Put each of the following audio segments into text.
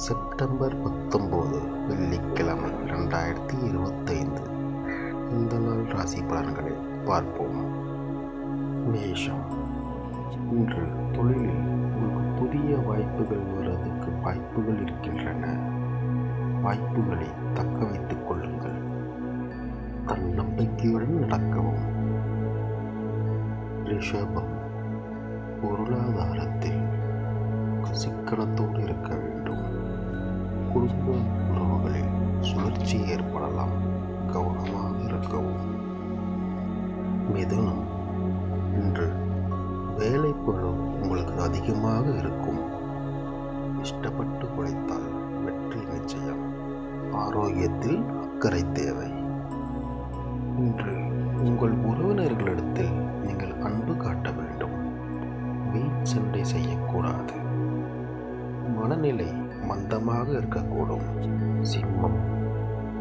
September பத்தொம்போது வெள்ளிக்கிழமை ரெண்டாயிரத்தி இருபத்தைந்து. இந்த நாள் ராசி பலன்களை பார்ப்போம். மேஷம். இன்று தொழிலில் உங்களுக்கு புதிய வாய்ப்புகள் வருவதற்கு வாய்ப்புகள் இருக்கின்றன. வாய்ப்புகளை தக்க வைத்துக் கொள்ளுங்கள். தன்னம்பிக்கையுடன் நடக்கவும். ரிஷபம். பொருளாதாரத்தில் சிக்கனத்தோடு இருக்க வேண்டும் குடும்ப உறவுகளில் சுழற்சி ஏற்படலாம். கவனமாக இருக்கவும். மிதுனம் இன்று வேலைப்பளு உங்களுக்கு அதிகமாக இருக்கும். இஷ்டப்பட்டு உழைத்தால் வெற்றி நிச்சயம். ஆரோக்கியத்தில் அக்கறை தேவை. இன்று உங்கள் உறவினர்களிடத்தில் நீங்கள் அன்பு காட்ட வேண்டும். வீண் சண்டை செய்யக்கூடாது. மனநிலை மந்தமாக இருக்கக்கூடும். சிம்மம்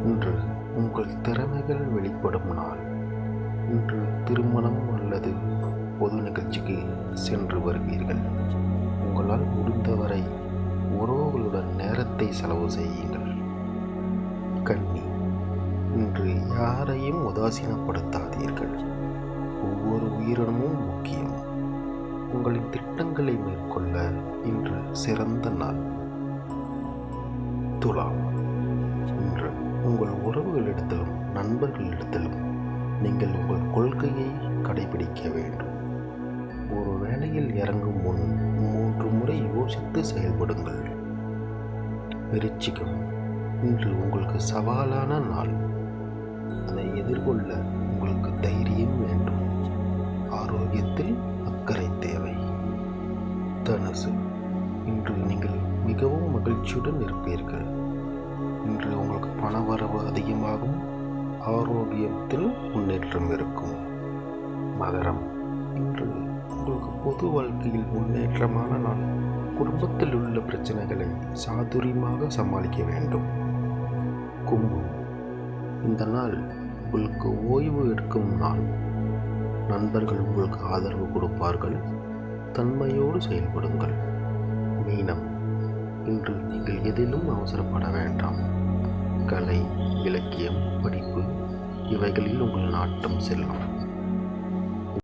இன்று உங்கள் திறமைகள் வெளிப்படும் நாள். இன்று திருமணம் அல்லது பொது நிகழ்ச்சிக்கு சென்று வருவீர்கள். உங்களால் முடிந்தவரை உறவுகளுடன் நேரத்தை செலவு செய்யுங்கள். கன்னி இன்று யாரையும் உதாசீனப்படுத்தாதீர்கள். ஒவ்வொரு உயிரினமும் முக்கியம். உங்களின் திட்டங்களை மேற்கொள்ள இன்று சிறந்த நாள். துலாம். இன்று உங்கள் உறவுகளிடத்திலும் நண்பர்களிடத்திலும் நீங்கள் உங்கள் கொள்கையை கடைபிடிக்க வேண்டும். ஒரு வேலையில் இறங்கும் முன் மூன்று முறை யோசித்து செயல்படுங்கள். விருச்சிகம். இன்று உங்களுக்கு சவாலான நாள். அதை எதிர்கொள்ள உங்களுக்கு தைரியம் வேண்டும் மிகவும் மகிழ்ச்சியுடன் இருப்பீர்கள். இன்று உங்களுக்கு பணவரவு அதிகமாகும். ஆரோக்கியத்தில் முன்னேற்றம் இருக்கும். மகரம் இன்று உங்களுக்கு பொது வாழ்க்கையில் முன்னேற்றமான நாள். குடும்பத்தில் உள்ள பிரச்சனைகளை சாதுரியமாக சமாளிக்க வேண்டும். கும்பம் இந்த நாள் உங்களுக்கு ஓய்வு எடுக்கும் நாள். நண்பர்கள் உங்களுக்கு ஆதரவு கொடுப்பார்கள். தன்மையோடு செயல்படுங்கள். மீனம் இன்று நீங்கள் எதிலும் அவசரப்பட வேண்டாம். கலை இலக்கியம் படிப்பு இவைகளில் உங்கள் நாட்டம் செல்லும்.